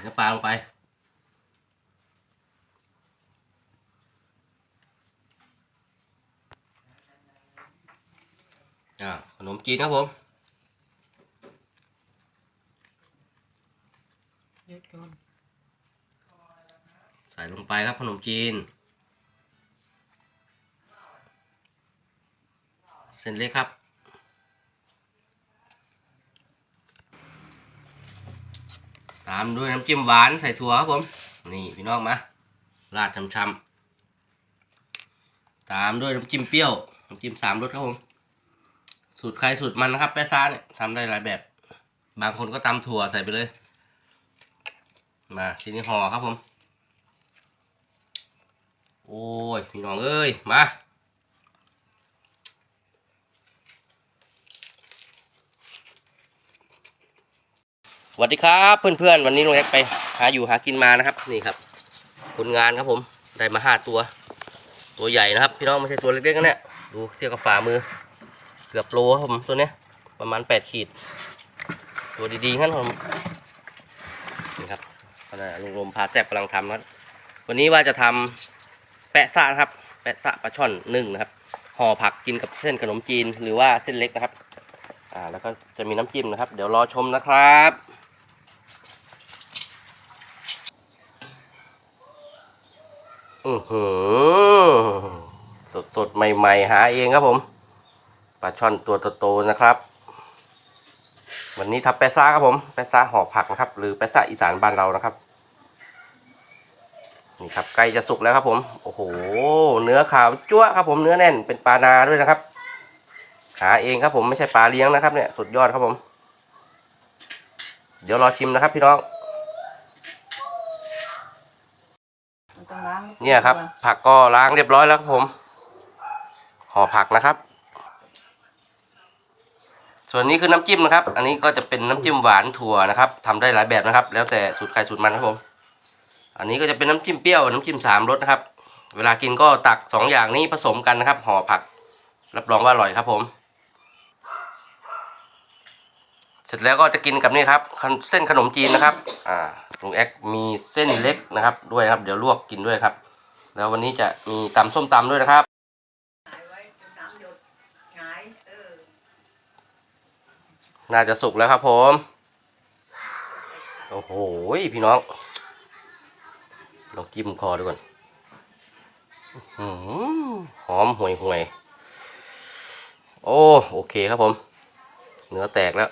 เนื้อปลาลงไป อ่าขนมจีนครับผมหยุดก่อนใส่ลงไปครับขนมจีน เส้นเล็กครับ ตามด้วยน้ำจิ้มหวานใส่ถั่วครับผม นี่พี่น้องมา ราดช้ำๆตามด้วยน้ำจิ้มเปรี้ยว น้ำจิ้มสามรสครับผม สูตรใครสูตรมันนะครับแป๊ซ่าเนี่ยทำได้หลายแบบ บางคนก็ตำถั่วใส่ไปเลย มาทีนี้ห่อครับผม โอ้ย พี่น้องเอ้ย มา สวัสดีครับเพื่อนๆ วันนี้ลุงแอกไปหาอยู่หากินมานะครับ นี่ครับ ผลงานครับผมได้มาห้าตัว ตัวใหญ่นะครับ พี่น้องไม่ใช่ตัวเล็กๆนะเนี่ยดูเทียบกับฝ่ามือ เกือบโลครับผมตัวเนี้ยประมาณแปดขีด ตัวดีๆงั้นผมนี่ครับขณะลุงลมพาแซบกำลังทำนะครับวันนี้ว่าจะทำแปะซะนะครับ แปะซะปลาช่อนนึ่งนะครับห่อผักกินกับเส้นขนมจีนหรือว่าเส้นเล็กนะครับ อ่าแล้วก็จะมีน้ำจิ้มนะครับ เดี๋ยวรอชมนะครับ อือหือสดสดๆใหม่ ๆ หาเองครับผมปลาช่อนตัวโตๆนะครับ วันนี้ทำแปซ่าครับผมแปซ่าห่อผักนะครับ หรือแปซ่าอีสานบ้านเรานะครับนี่ครับใกล้จะสุกแล้วครับผมโอ้โห เนื้อขาวจั๊วครับผมเนื้อแน่นเป็นปลานาด้วยนะครับ หาเองครับผมไม่ใช่ปลาเลี้ยงนะครับเนี่ยสุดยอดครับผม เดี๋ยวรอชิมนะครับพี่น้อง มัน ต้องล้างเนี่ยครับ ผักก็ล้างเรียบร้อยแล้วครับผมห่อผักนะครับ ส่วนนี้คือน้ำจิ้มนะครับ อันนี้ก็จะเป็นน้ำจิ้มหวานถั่วนะครับทำได้หลายแบบนะครับ แล้วแต่สูตรใครสูตรมันครับผม อันนี้ก็จะเป็นน้ำจิ้มเปรี้ยวน้ำจิ้มสามรสนะครับ เวลากินก็ตักสองอย่างนี้ผสมกันนะครับห่อผัก รับรองว่าอร่อยครับผม เสร็จแล้วก็จะกินกับนี่ครับเส้นขนมจีนนะครับอ่าลุงแอ๊กมีเส้นเล็กนะครับ ด้วยครับ เดี๋ยวลวกกินด้วยครับ แล้ววันนี้จะมีตำส้มตำด้วยนะครับน่าจะสุกแล้วครับผม โอ้โหพี่น้อง ลองจิ้มคอดูก่อนหอมห่วยห่วย โอ้ โอเคครับผม เนื้อแตกแล้ว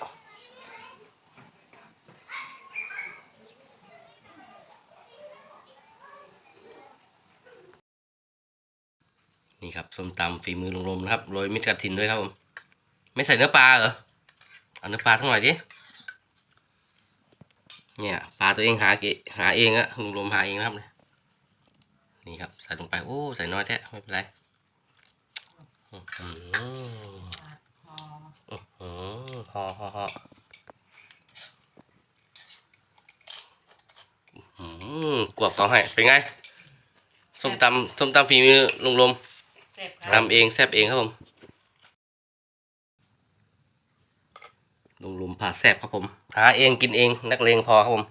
นี่ครับส้มตำฝีมือลุงลมนะครับโรยมิตรกระถินด้วยครับผมไม่ใส่เนื้อปลาเหรอเอาเนื้อปลาสักหน่อยดิเนี่ยปลาตัวเองหาเกะหาเองอะลุงลมหาเองนะครับนี่ครับใส่ลงไปโอ้ใส่น้อยแท้ไม่เป็นไรอื้อหือพออื้อหือฮอฮอฮออื้อหือกวบต่อให้เป็นไงส้มตำส้มตำฝีมือลุงลม เจ็บครับทำเองแซบเองครับผมลุงลุมผ่าแซบครับผม หาเองกินเองนักเลงพอครับผม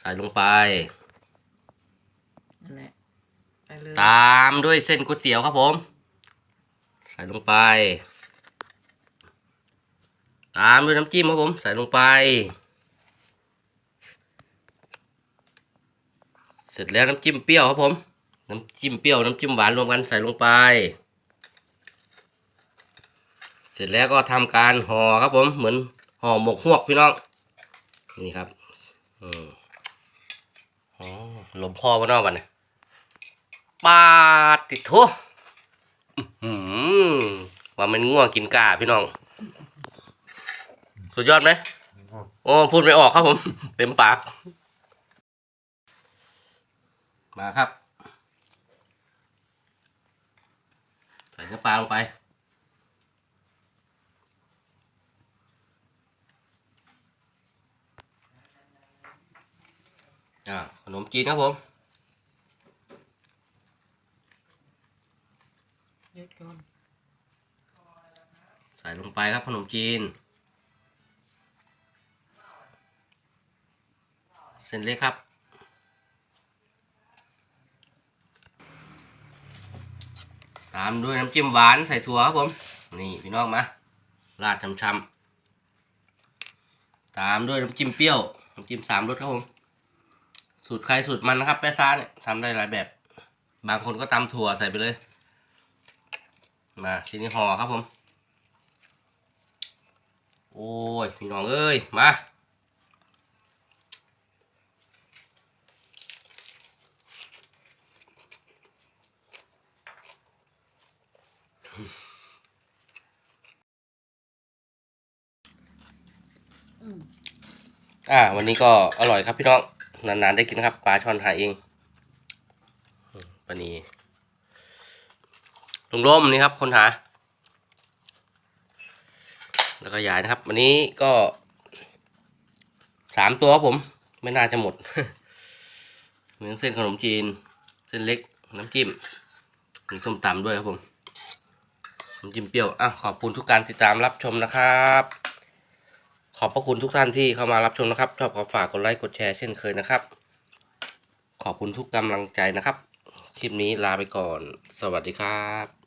ใส่ลงไป นั่นแหละไปเลยตามด้วยเส้นก๋วยเตี๋ยวครับผม ใส่ลงไป ตามด้วยน้ำจิ้มครับผม ใส่ลงไป เสร็จแล้วน้ำจิ้มเปรี้ยวครับผม น้ำจิ้มเปรี้ยวน้ำจิ้มหวานรวมกันใส่ลงไป เสร็จแล้วก็ทำการห่อครับผมเหมือนห่อหมกฮวกพี่น้องนี่ครับอืมอ๋อลมพ่อมานอกกันนี่ยปาดติดโถอื้อหือว่ามันง่วงกินกาพี่น้อง สุดยอดไหมโอ้พูดไม่ออกครับผม เต็มปาก มาครับ ใส่เนื้อปลาลงไป อ่าขนมจีนครับผมหยุดก่อนใส่ลงไปครับขนมจีน เส้นเล็กครับ ตามด้วยน้ำจิ้มหวานใส่ถั่วครับผม นี่พี่น้องมาราดช้ำๆตามด้วยน้ำจิ้มเปรี้ยวน้ำจิ้มสามรสครับผม สูตรใครสูตรมันนะครับแป๊ซ่าเนี่ยทำได้หลายแบบ บางคนก็ตำถั่วใส่ไปเลย มาทีนี้ห่อครับผม โอ้ยพี่น้องเอ้ยมา อ่า วันนี้ก็อร่อยครับพี่น้อง นานๆได้กินนะครับปลาช่อนหาเองปลานีลุงร่มนี่ครับ คนหา แล้วก็ยายนะครับ วันนี้ก็สามตัวครับผม ไม่น่าจะหมดเหมือนเส้นขนมจีน เส้นเล็กน้ำจิ้มมีส้มตำด้วยครับผม น้ำจิ้มเปรี้ยวอะขอบคุณทุกการติดตามรับชมนะครับ ขอบพระคุณทุกท่านที่เข้ามารับชมนะครับ ชอบก็ฝากกดไลค์กดแชร์เช่นเคยนะครับ ขอบคุณทุกกำลังใจนะครับ คลิปนี้ลาไปก่อน สวัสดีครับ